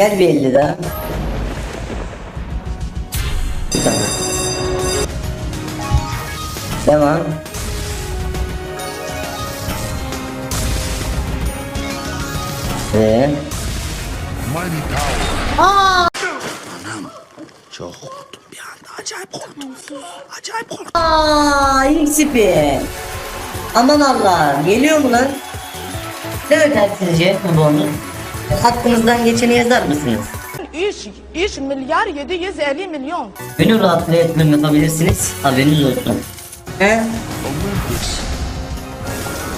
Gel bir 50 daha. Tamam. Devam. Ve power. Çok korktum bir anda. Acayip korktum. Acayip korktum. Aa, ilk spin. Aman Allah'ım geliyor mu lan? Ne öder sizce bu bonus? Hakkınızdan geçeni yazar mısınız? 3, 3 milyar 750 milyon. Gönül rahatlığı yatırım yapabilirsiniz. Haberiniz olsun. He?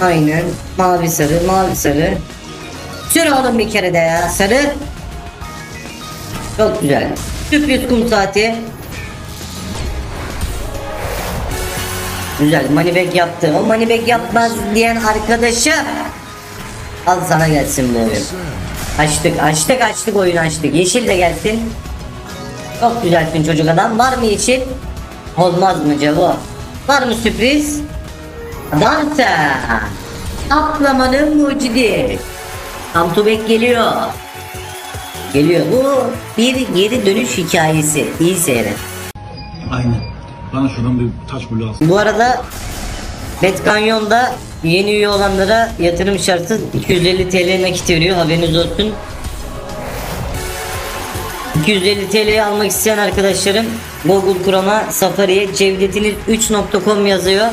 Aynen. Mavi sarı, mavi sarı. Sür oğlum bir kere de ya. Sarı. Çok güzel. Sürpriz kum saati. Güzel. Moneyback yaptı. O moneyback yapmaz diyen arkadaşa al sana gelsin bu oyun. Açtık, açtık, açtık oyunu açtık. Yeşil de gelsin. Çok güzelsin çocuk adam. Var mı yeşil? Olmaz mı Cevo? Var mı sürpriz? Dansa. Atlamanın mucidi. Amtubek geliyor. Geliyor. Bu bir geri dönüş hikayesi. İyi seyret. Aynen. Bana şuradan bir taş bulu alsın. Bu arada Bet Kanyon'da yeni üye olanlara yatırım şartı 250 TL nakit veriyor haberiniz olsun. 250 TL'yi almak isteyen arkadaşlarım Google Chrome'a Safari'ye cevdetiniz3.com yazıyor.